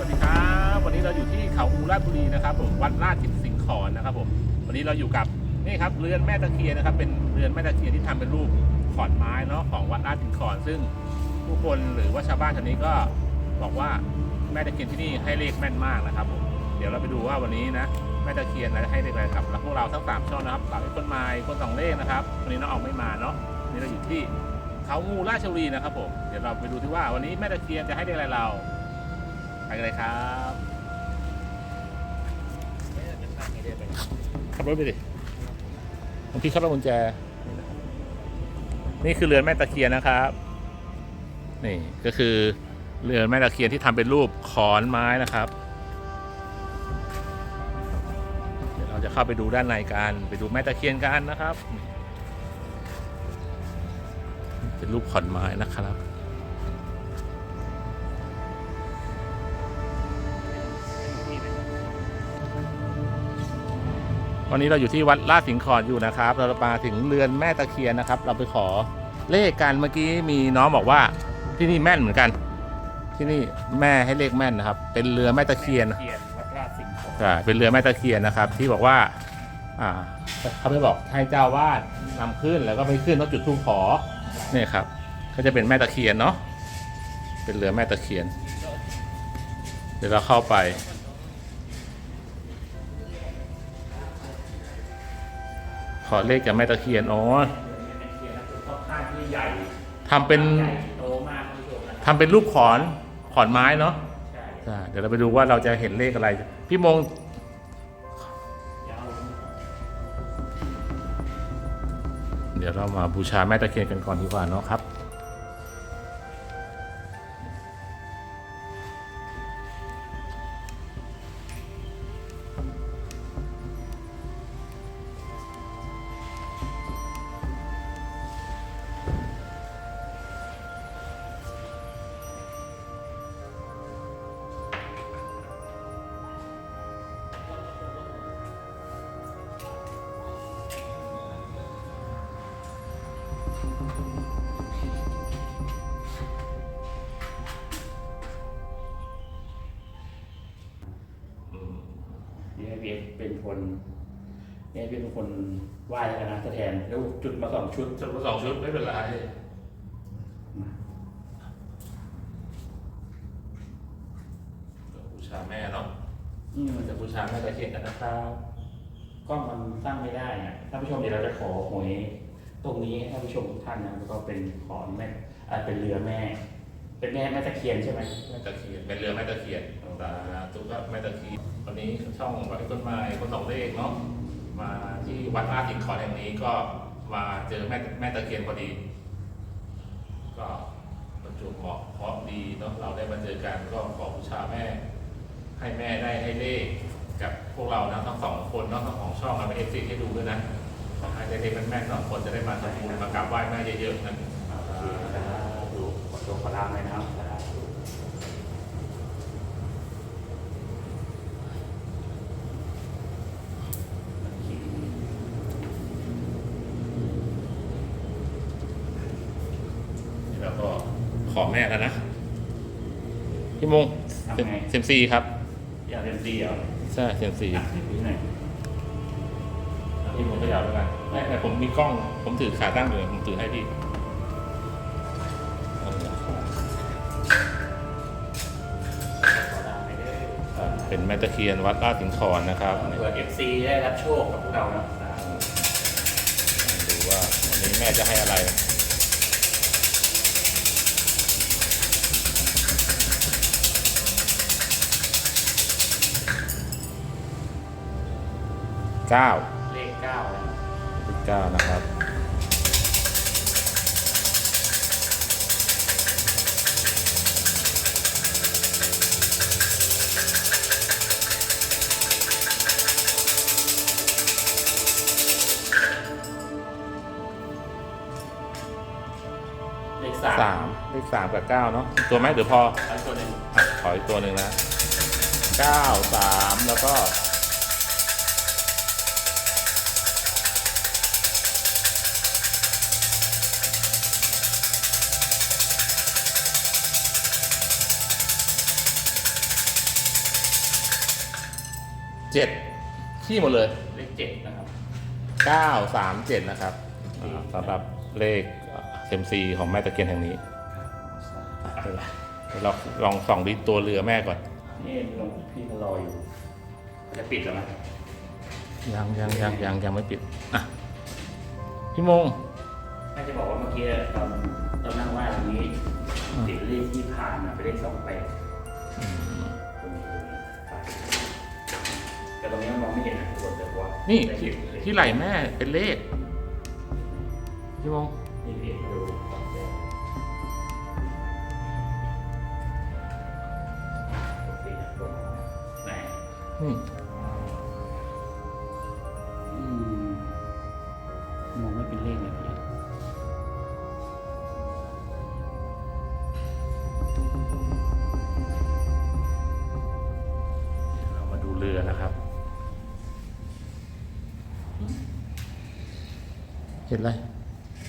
สวัสดีครับวันนี้เราอยู่ที่เขาอูราชบุรีนะครับผมวัดราชทิพสิงขอนนะครับผมวันนี้เราอยู่กับนี่ครับเรือนแม่ตะเคียนนะครับ เป็นเรือนแม่ตะเคียนที่ทำเป็นรูปขอนไม้เนาะของวัดราชสิงขอนซึ่งผู้คนหรือว่าชาวบ้านแถวนี้ก็บอกว่าแม่ตะเคียนที่นี่ให้เลขแม่นมากนะครับผมเดี๋ยวเราไปดูว่าวันนี้นะแม่ตะเคียนจะให้เลขอะไรครับแล้วพวกเราทั้งสามช่องนะครับสามคนไม้คนสองเลขนะครับวันนี้น้องออกไม่มาเนาะวันนี้เราอยู่ที่เขางูราชบุรีนะครับผมเดี๋ยวเราไปดูที่ว่าวันนี้แม่ตะเคียนจะให้เลขอะไรเรา ไปเลยครับขับรถไปดิบางทีขับรถกุญแจ นี่คือเรือนแม่ตะเคียนนะครับ นี่ก็คือเรือนแม่ตะเคียนที่ทำเป็นรูปขอนไม้นะครับ เดี๋ยวเราจะเข้าไปดูด้านในกันไปดูแม่ตะเคียนกันนะครับ เป็นรูปขอนไม้นะครับ วันนี้เราอยู่ที่วัดลาดสิงห์ขอนอยู่นะครับ เรามาถึงเรือนแม่ตะเคียนนะครับ เราไปขอเลขกันเมื่อกี้มีน้องบอกว่าที่นี่แม่นเหมือนกัน ที่นี่แม่ให้เลขแม่นนะครับ เป็นเรือแม่ตะเคียนเทียนวัดราชสิงห์ขอนอ่าเป็นเรือแม่ตะเคียนนะครับ ที่บอกว่า อ่าเขาไม่บอกให้เจ้าวาดนำขึ้นแล้วก็ไม่ขึ้นต้องจุดธูปขอเนี่ยครับ ก็จะเป็นแม่ตะเคียนเนาะเป็นเรือแม่ตะเคียน เดี๋ยวเราเข้าไป ขอเลขจากแม่ตะเคียนอ๋อตะเคียนนะค่อนข้างที่ใหญ่ทำเป็นใหญ่โตมากท่านผู้ชมนะทำเป็นรูปขอนขอนไม้เนาะใช่ใช่เดี๋ยวเราไปดูว่าเราจะเห็นเลขอะไร พี่มงยาวเดี๋ยวเรามาบูชาแม่ตะเคียนกันก่อนดีกว่าเนาะครับ นี่ให้เบียร์เป็นคนนี่ให้เบียร์เป็นคนไหว้แล้วกันนะตัวแทนแล้วจุดมาสองชุดชุดสองชุดไม่เป็นไรบูชาแม่เนาะนี่มัมันนจะจะบูชาแม่ตะเคียนกันนะครับกล้องมันตั้งไม่ได้นะท่านผู้ชมเดี๋ยวเราจะขอหวยตรงนี้ให้ท่านผู้ชมทุกท่านนะแล้วก็เป็นขอนแม่อ่าเป็นเรือแม่ เป็นแม่แม่ตะเคียนใช่ไหม แม่ตะเคียนเป็นเรือแม่ตะเคียนสาธุครับแม่ตะเคียน วันนี้ช่องวัดต้นไม้คนสองเลขเนาะมาที่วัดราชสิงขอแห่งนี้ก็มาเจอแม่แม่ตะเคียนพอดี ก็ประจวบเหมาะเพราะดีเนาะเราได้มาเจอกันก็ขอบูชาแม่ ให้แม่ได้ให้เลขกับพวกเรานะทั้งสองคนเนาะทั้งสองช่องมาเป็นเอฟซีให้ดูด้วยนะขอให้ได้เลขแม่นๆเนาะคนจะได้มาทำบุญมากราบไหว้แม่เยอะๆนะดูขอตัวขอลาเลยนะครับ นี่เราก็ขอ แม่แล้วนะ พี่มงทำไง เซมซีครับ อยากเรียนดีเหรอใช่เซมซีอะนิดหน่อยพี่มงก็ยาวแล้วกันไม่แต่ผมมีกล้อง ผมถือขาตั้งอยู่ผมถือให้พี่เอาละขอลาไปเด้ออ่าเป็นแม่ตะเคียนวัดราชสิงห์ขอนนะครับเผื่อเอฟซีได้รับโชคกับพวกเรานะ ดูว่าวันนี้แม่จะให้อะไร เก้าเลขเก้านะเลขเก้านะครับเลขสามสามเลขสามกับเก้าเนาะอีกตัวไหมหรือพอเอาตัวหนึ่งอะขออีกตัวหนึ่งนะเก้าสามแล้วก็ เจ็ดขี้หมดเลยเลขเจ็ดนะครับ เก้าสามเจ็ดนะครับอ่าสำหรับเลขเซมซีของแม่ตะเคียนแห่งนี้อะเดี๋ยวเราลองส่องดิตัวเรือแม่ก่อน นี่หลวงพี่ก็รออยู่จะปิดแล้วนะยังยังยังยังยังไม่ปิดอะพี่มงแม่จะบอกว่าเมื่อกี้ตอนตอนนั่งไหว้ตรงนี้อืมติดเลขที่ผ่านนะเป็นเลขสองแปดตรงนี้ตรงนี้ครับ แต่ตรงนี้มันมองไม่เห็นนะทุกคนแต่ว่านี่แต่ที่เห็นที่ไหล่แม่เป็นเลขพี่มงนี่เห็นดูสองแปดโอเคน เห็นอะไร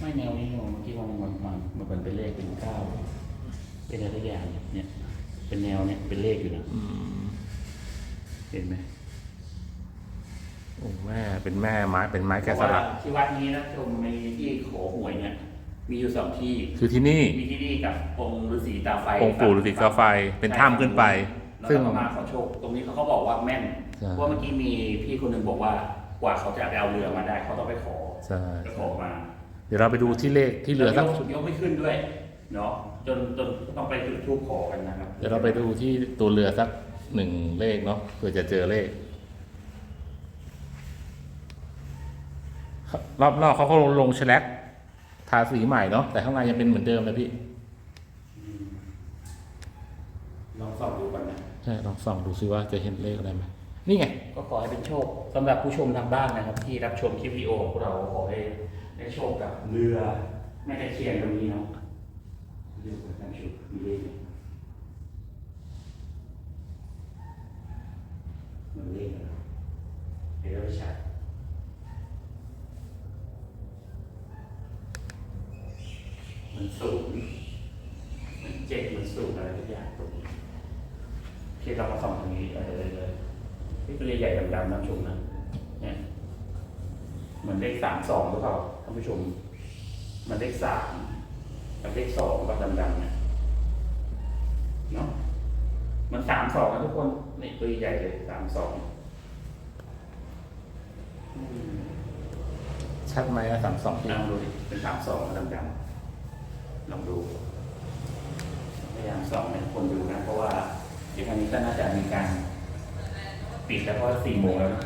ไม่แนวนี้มองเมื่อกี้มองมันมันมันเป็นเลขเป็นเก้าเป็นอะไรสักอย่างเนี่ย เป็นแนวเนี่ยเป็นเลขอยู่นะอืมเห็นไหมโอ้แม่เป็นแม่ไม้เป็นไม้แกะสลักที่วัดนี้นะชมมีที่ขอหวยเนี่ยมีอยู่สองที่คือที่นี่มีที่นี่กับองค์ฤาษีตาไฟองค์ปู่ฤาษีกาไฟเป็นถ้ำขึ้นไปแล้วซึ่งก็มาขอโชค ตรงนี้เขาก็บอกว่าแม่นใช่เพราะเมื่อกี้มีพี่คนหนึ่งบอกว่า กว่าเขาจะไปเอาเรือมาได้เขาต้องไปขอใช่ไปขอมา เดี๋ยวเราไปดูที่เลขที่เรือสักยกยกไม่ขึ้นด้วยเนาะจนจนต้องไปจุดทูปขอกันนะครับ เดี๋ยวเราไปดูที่ตัวเรือสักหนึ่งเลขเนาะเพื่อจะเจอเลขรอบนอกเขาก็ลงแฉลกทาสีใหม่เนาะแต่ข้างในยังเป็นเหมือนเดิมเลยพี่ลองส่องดูกันนะใช่ลองส่องดูซิว่าจะเห็นเลขอะไรไหม นี่ไง ก็ขอให้เป็นโชคสำหรับผู้ชมทางบ้านนะครับ ที่รับชมคลิปวิดีโอของเราขอให้ได้โชคกับเรือแม่ตะเคียนตรงนี้เนาะเรือท่านผู้ชมมีเลขไหมมันเลขอะไรเดี๋ยวเราไปชัดมันสูงมันเจ็ดมันสูงอะไรทุกอย่างตรงนี้ที่เรามาส่องตรงนี้เออเลยเลย ที่เป็นเลขใหญ่ดำๆนะผู้ชมนะเนี่ยเหมือนเลขสามสองหรือเปล่าท่านผู้ชม มันเลขสามกับเลขสองกับดำๆเนี่ยเนาะมันสามสองนะทุกคนนี่ตัวใหญ่เลยสามสองชัดไหมอะสามสองลองดูดิเป็นสามสองดำดำๆลองดูพยายามส่องให้คนดูนะเพราะว่าเดี๋ยวครั้งนี้ก็น่าจะมีการ ปิดแล้วเพราะสี่โมงแล้วนะ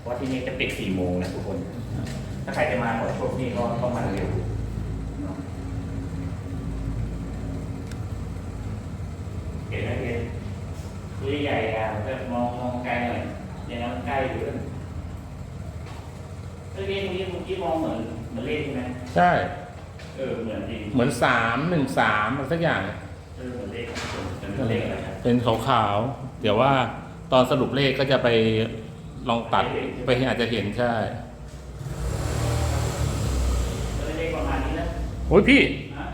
เพราะที่นี่จะปิดสี่โมงนะทุกคน ถ้าใครจะมาขอโชคนี่ก็ต้องมาเร็วเนาะเห็นไหมเห็นตัวใหญ่อะจะมองมองไกลหน่อยอย่างนั้นใกล้อยู่เลยเมื่อกี้เมื่อกี้เมื่อกี้มองเหมือนเหมือนเลขใช่ไหมใช่ เออเหมือนจริงเหมือนสามหนึ่งสามอะไรสักอย่าง เออเหมือนเลขเหมือนเลขอะไรครับเป็นขาวๆเดี๋ยวว่า ตอนสรุปเลขก็จะไปลองตัดไปอาจจะเห็นใช่เออเลขประมาณนี้นะโอ้ยพี่ฮะ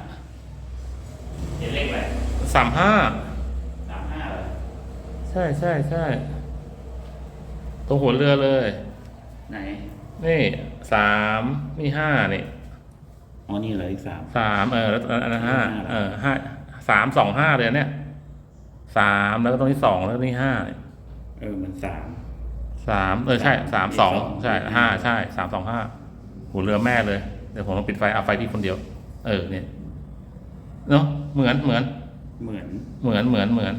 เห็นเลขอะไรสามห้าสามห้าเหรอใช่ใช่ใช่ตรงหัวเรือเลย ไหนนี่สามนี่ห้านี่อ๋อนี่เหรออีกสามสามเออแล้วอันนั้นห้าห้าเหรอเออห้าสามสองห้าเลยอันเนี่ยสามแล้วก็ตรงนี้สองแล้วก็นี่ห้าเนี่ย เออมันสาม สามเออใช่สามสองสองใช่ห้าใช่สามสองห้าหัวเรือแม่เลย เดี๋ยวผมต้องปิดไฟเอาไฟพี่คนเดียว เออเนี่ยเนาะเหมือนเหมือน เหมือน เหมือนเหมือนเหมือน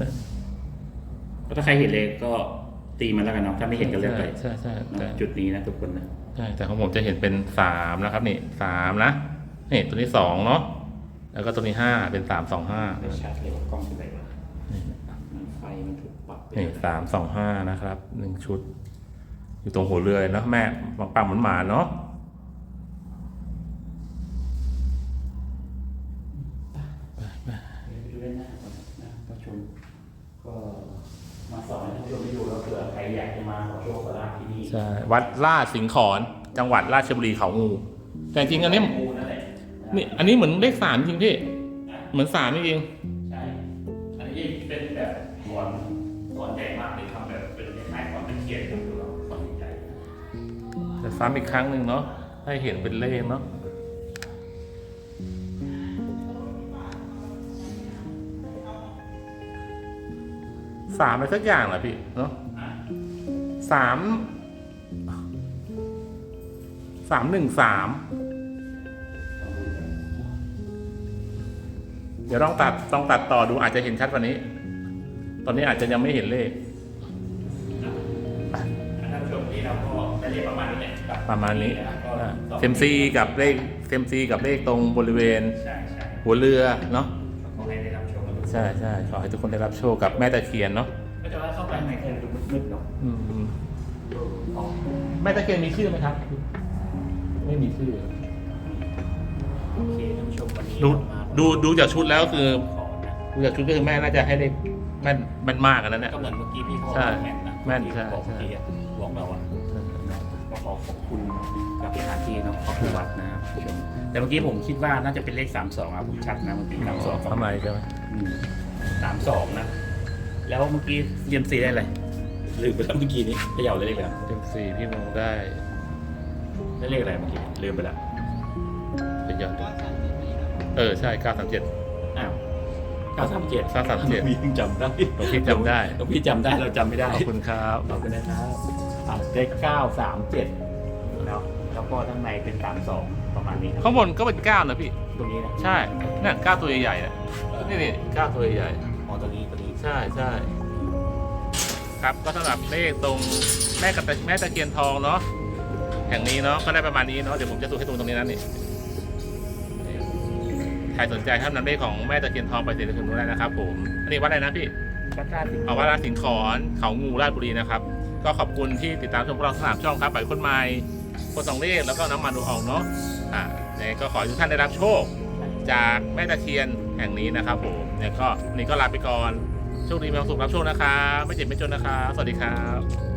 นะแล้วถ้าใครเห็นเลขก็ตีมันแล้วกันเนาะถ้าไม่เห็นก็เลือกไปใช่ใช่ใช่เนาะแต่จุดนี้นะทุกคนนะใช่แต่ของผมจะเห็นเป็นสามนะครับนี่สามนะนี่ตัวนี้สองเนาะแล้วก็ตัวนี้ห้าเป็นสามสองห้าไม่ชัดเลยว่ากล้องเป็นไรวะ นี่ มันไฟมันถูกปรับไป นี่สามสองห้านะครับหนึ่งชุด อยู่ตรงหัวเรือเลยเนาะแม่บางปังเหมือนหมาเนาะไปดูด้านหน้าก่อนนะผู้ชมก็มาสอนให้ท่านผู้ชมได้ดูแล้วเผื่อใครอยากจะมาขอโชคขอลาภที่นี่ใช่วัดลาดสิงห์ขอนจังหวัดราชบุรีเขางู แต่จริงอันนี้ งูนั่นแหละนี่อันนี้เหมือนเลขสามจริงพี่นะเหมือนสามจริงใจะซ้ำอีกครั้งหนึ่งเนาะให้เห็นเป็นเลขเนาะสามอะไรสักอย่างเหรอพี่เนาะสามสามหนึ่งสามเดี๋ยวต้องตัดต้องตัดต่อดูอาจจะเห็นชัดกว่านี้ ตอนนี้อาจจะยังไม่เห็นเลข ประมาณนี้นะครับก็เซมซีกับเลขเซมซีกับเลขตรงบริเวณใช่ใช่หัวเรือเนาะขอให้ได้รับชมกันทุกคนใช่ใช่ขอให้ทุกคนได้รับโชคกับแม่ตะเคียนเนาะก็จะว่าเข้าไปในเคยดูมืดๆเนาะอืมอ๋อแม่ตะเคียนมีชื่อไหมครับ ไม่มีชื่อโอเคท่านผู้ชมวันนี้ดูเรามาดูดูจากชุดแล้วคือขอนะดูจากชุดก็คือแม่น่าจะให้เลขแม่นแม่นมากอันนั้นเนี่ยก็เหมือนเมื่อกี้พี่พ่อใช่แม่นนะแม่นที่ใช่บอกใช่ ขอขอบคุณกับสถานที่เนาะขอบคุณวัดนะครับท่านผู้ชมแต่เมื่อกี้ผมคิดว่าน่าจะเป็นเลขสามสองอะผมชัดนะเมื่อกี้สามสองทำไมใช่ไหมสามสองนะ แล้วเมื่อกี้เรียมซีได้อะไรลืมไปแล้วเมื่อกี้นี้เขย่าได้เลขอะไรเต็มสี่พี่โมได้ได้เลขอะไรเมื่อกี้ลืมไปแล้วเป็นยอดเออใช่เก้าสามเจ็ดอ้าวเก้าสามเจ็ด937พี่ยังจำได้หลวงพี่จำได้หลวงพี่จำได้เราจำไม่ได้ขอบคุณครับขอบคุณนะครับอ่าได้เก้าสามเจ็ด แล้วแล้วก็ข้างในเป็นสามสองประมาณนี้ครับข้างบนก็เป็นเก้านะพี่ ตรงนี้นะใช่นั่นเก้าตัวใหญ่ๆนะนี่นี่เก้าตัวใหญ่อ๋อตัวนี้ตัวนี้ๆใช่ใช่ครับก็สำหรับเลขตรงแม่กับตะแม่ตะเคียนทองเนาะแห่งนี้เนาะก็ได้ประมาณนี้เนาะเดี๋ยวผมจะสูให้ตรงตรงนี้นะนี่ใครสนใจท่านนำเลขของแม่ตะเคียนทองไปเสียถึงนู้นได้นะครับ ผมอันนี้วัดอะไรนะพี่ก็กล้าสิงเอาว่าราชสิงห์ขอนเขางูราชบุรีนะครับ ก็ขอบคุณที่ติดตามชมพวกเราทั้งสามช่องครับไปคนใหม่ คนสองเลขแล้วก็น้ำมันดูออกเนาะอ่าเนี่ยก็ขอให้ทุกท่านได้รับโชค จากแม่ตะเคียนแห่งนี้นะครับผมเนี่ยก็วันนี้ก็ลาไปก่อนโชคดีมีความสุขรับโชคนะครับ ไม่เจ็บไม่จนนะครับ สวัสดีครับ